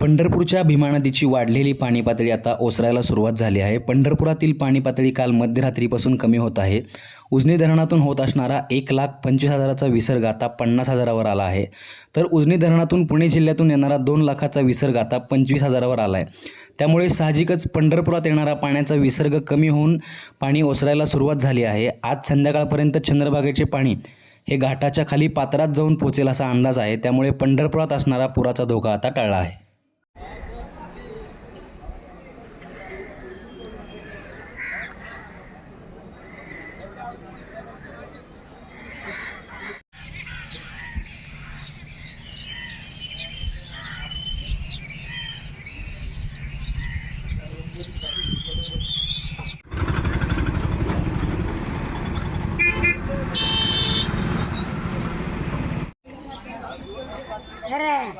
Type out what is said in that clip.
पंढरपूरच्या भीमा नदीची वाढलेली पाणी पातळी आता ओसरायला सुरुवात झाली आहे. पंढरपुरातील पाणी पातळी काल मध्यरात्रीपासून कमी होत आहे. उजनी धरणातून होत असणारा एक लाख पंचवीस हजाराचा विसर्ग आता पन्नास हजारावर आला आहे. तर उजनी धरणातून पुणे जिल्ह्यातून येणारा दोन लाखाचा विसर्ग आता पंचवीस हजारावर आला आहे त्यामुळे साहजिकच पंढरपुरात येणारा पाण्याचा विसर्ग कमी होऊन पाणी ओसरायला सुरुवात झाली आहे. आज संध्याकाळपर्यंत चंद्रभागेचे पाणी हे घाटाच्या खाली पात्रात जाऊन पोचेल असा अंदाज आहे. त्यामुळे पंढरपुरात असणारा पुराचा धोका आता टळला आहे. Pak.